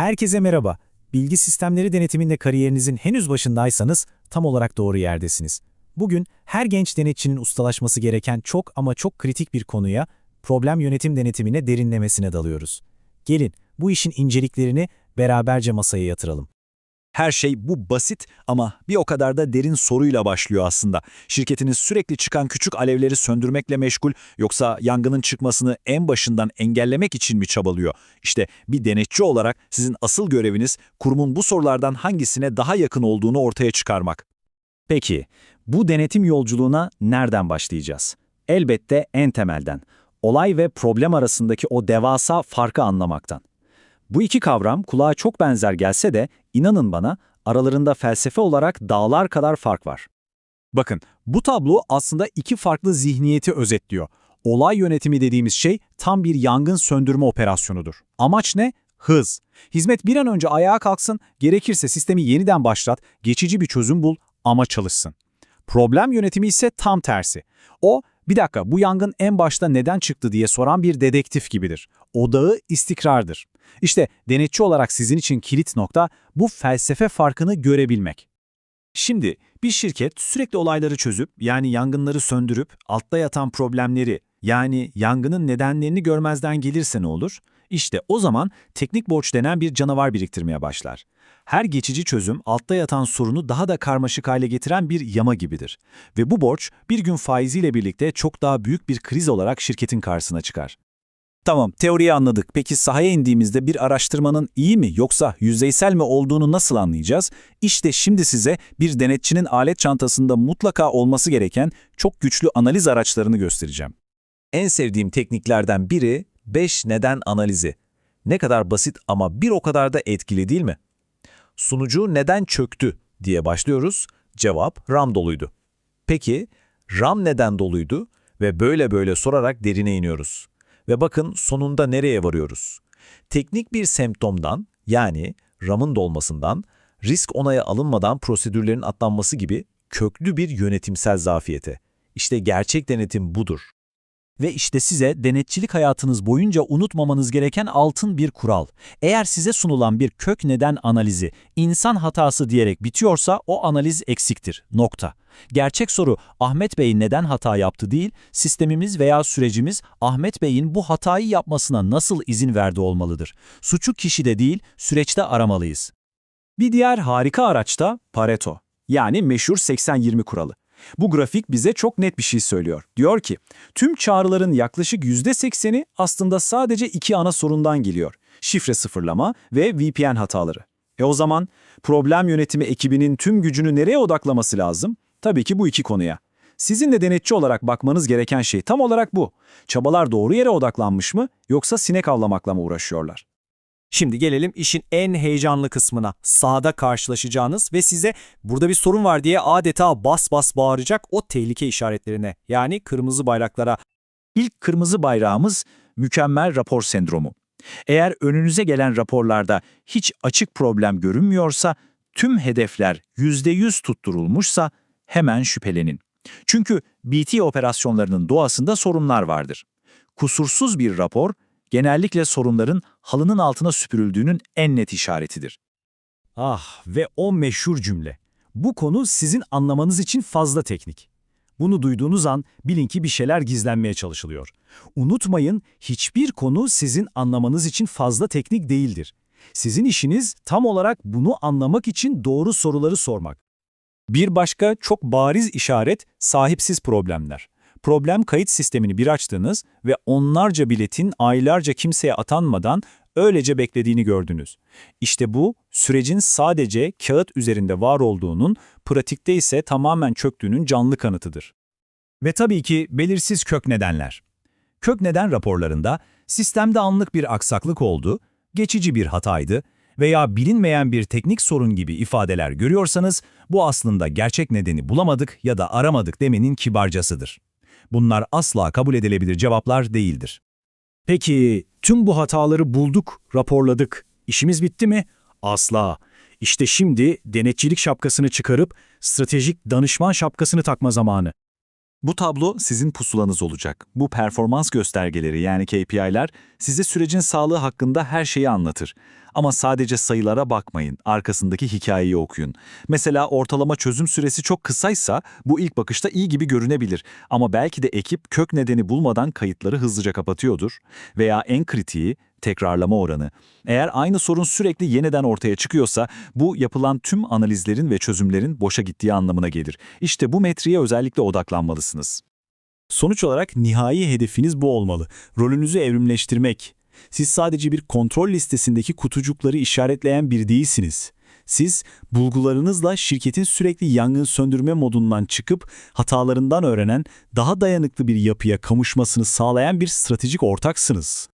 Herkese merhaba. Bilgi sistemleri denetiminde kariyerinizin henüz başındaysanız tam olarak doğru yerdesiniz. Bugün her genç denetçinin ustalaşması gereken çok ama çok kritik bir konuya, problem yönetim denetimine derinlemesine dalıyoruz. Gelin bu işin inceliklerini beraberce masaya yatıralım. Her şey bu basit ama bir o kadar da derin soruyla başlıyor aslında. Şirketiniz sürekli çıkan küçük alevleri söndürmekle meşgul yoksa yangının çıkmasını en başından engellemek için mi çabalıyor? İşte bir denetçi olarak sizin asıl göreviniz kurumun bu sorulardan hangisine daha yakın olduğunu ortaya çıkarmak. Peki, bu denetim yolculuğuna nereden başlayacağız? Elbette en temelden. Olay ve problem arasındaki o devasa farkı anlamaktan. Bu iki kavram kulağa çok benzer gelse de inanın bana aralarında felsefe olarak dağlar kadar fark var. Bakın bu tablo aslında iki farklı zihniyeti özetliyor. Olay yönetimi dediğimiz şey tam bir yangın söndürme operasyonudur. Amaç ne? Hız. Hizmet bir an önce ayağa kalksın, gerekirse sistemi yeniden başlat, geçici bir çözüm bul ama çalışsın. Problem yönetimi ise tam tersi. O, bir dakika bu yangın en başta neden çıktı diye soran bir dedektif gibidir. Odağı istikrardır. İşte denetçi olarak sizin için kilit nokta bu felsefe farkını görebilmek. Şimdi bir şirket sürekli olayları çözüp yani yangınları söndürüp altta yatan problemleri yani yangının nedenlerini görmezden gelirse ne olur? İşte o zaman teknik borç denen bir canavar biriktirmeye başlar. Her geçici çözüm altta yatan sorunu daha da karmaşık hale getiren bir yama gibidir. Ve bu borç bir gün faiziyle birlikte çok daha büyük bir kriz olarak şirketin karşısına çıkar. Tamam, teoriyi anladık. Peki sahaya indiğimizde bir araştırmanın iyi mi yoksa yüzeysel mi olduğunu nasıl anlayacağız? İşte şimdi size bir denetçinin alet çantasında mutlaka olması gereken çok güçlü analiz araçlarını göstereceğim. En sevdiğim tekniklerden biri 5 neden analizi. Ne kadar basit ama bir o kadar da etkili değil mi? Sunucu neden çöktü diye başlıyoruz. Cevap RAM doluydu. Peki RAM neden doluydu? Ve böyle böyle sorarak derine iniyoruz. Ve bakın sonunda nereye varıyoruz? Teknik bir semptomdan yani RAM'ın dolmasından, risk onaya alınmadan prosedürlerin atlanması gibi köklü bir yönetimsel zafiyete. İşte gerçek denetim budur. Ve işte size denetçilik hayatınız boyunca unutmamanız gereken altın bir kural. Eğer size sunulan bir kök neden analizi insan hatası diyerek bitiyorsa o analiz eksiktir. Nokta. Gerçek soru Ahmet Bey neden hata yaptı değil, sistemimiz veya sürecimiz Ahmet Bey'in bu hatayı yapmasına nasıl izin verdi olmalıdır. Suçu kişide değil, süreçte aramalıyız. Bir diğer harika araç da Pareto. Yani meşhur 80-20 kuralı. Bu grafik bize çok net bir şey söylüyor. Diyor ki, tüm çağrıların yaklaşık %80'i aslında sadece iki ana sorundan geliyor. Şifre sıfırlama ve VPN hataları. E o zaman problem yönetimi ekibinin tüm gücünü nereye odaklaması lazım? Tabii ki bu iki konuya. Sizin de denetçi olarak bakmanız gereken şey tam olarak bu. Çabalar doğru yere odaklanmış mı yoksa sinek avlamakla mı uğraşıyorlar? Şimdi gelelim işin en heyecanlı kısmına. Sahada karşılaşacağınız ve size burada bir sorun var diye adeta bas bas bağıracak o tehlike işaretlerine. Yani kırmızı bayraklara. İlk kırmızı bayrağımız mükemmel rapor sendromu. Eğer önünüze gelen raporlarda hiç açık problem görünmüyorsa, tüm hedefler %100 tutturulmuşsa hemen şüphelenin. Çünkü BT operasyonlarının doğasında sorunlar vardır. Kusursuz bir rapor, genellikle sorunların halının altına süpürüldüğünün en net işaretidir. Ah ve o meşhur cümle. Bu konu sizin anlamanız için fazla teknik. Bunu duyduğunuz an bilin ki bir şeyler gizlenmeye çalışılıyor. Unutmayın hiçbir konu sizin anlamanız için fazla teknik değildir. Sizin işiniz tam olarak bunu anlamak için doğru soruları sormak. Bir başka çok bariz işaret sahipsiz problemler. Problem kayıt sistemini bir açtınız ve onlarca biletin aylarca kimseye atanmadan öylece beklediğini gördünüz. İşte bu sürecin sadece kağıt üzerinde var olduğunun, pratikte ise tamamen çöktüğünün canlı kanıtıdır. Ve tabii ki belirsiz kök nedenler. Kök neden raporlarında sistemde anlık bir aksaklık oldu, geçici bir hataydı veya bilinmeyen bir teknik sorun gibi ifadeler görüyorsanız bu aslında gerçek nedeni bulamadık ya da aramadık demenin kibarcasıdır. Bunlar asla kabul edilebilir cevaplar değildir. Peki tüm bu hataları bulduk, raporladık. İşimiz bitti mi? Asla. İşte şimdi denetçilik şapkasını çıkarıp stratejik danışman şapkasını takma zamanı. Bu tablo sizin pusulanız olacak. Bu performans göstergeleri yani KPI'ler size sürecin sağlığı hakkında her şeyi anlatır. Ama sadece sayılara bakmayın, arkasındaki hikayeyi okuyun. Mesela ortalama çözüm süresi çok kısaysa bu ilk bakışta iyi gibi görünebilir. Ama belki de ekip kök nedeni bulmadan kayıtları hızlıca kapatıyordur. Veya en kritiği tekrarlama oranı. Eğer aynı sorun sürekli yeniden ortaya çıkıyorsa bu yapılan tüm analizlerin ve çözümlerin boşa gittiği anlamına gelir. İşte bu metriğe özellikle odaklanmalısınız. Sonuç olarak nihai hedefiniz bu olmalı. Rolünüzü evrimleştirmek. Siz sadece bir kontrol listesindeki kutucukları işaretleyen bir değilsiniz. Siz bulgularınızla şirketin sürekli yangın söndürme modundan çıkıp hatalarından öğrenen, daha dayanıklı bir yapıya kavuşmasını sağlayan bir stratejik ortaksınız.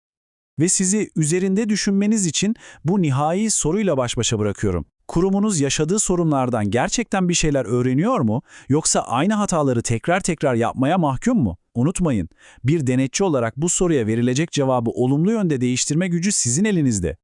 Ve sizi üzerinde düşünmeniz için bu nihai soruyla baş başa bırakıyorum. Kurumunuz yaşadığı sorunlardan gerçekten bir şeyler öğreniyor mu yoksa aynı hataları tekrar tekrar yapmaya mahkum mu? Unutmayın, bir denetçi olarak bu soruya verilecek cevabı olumlu yönde değiştirme gücü sizin elinizde.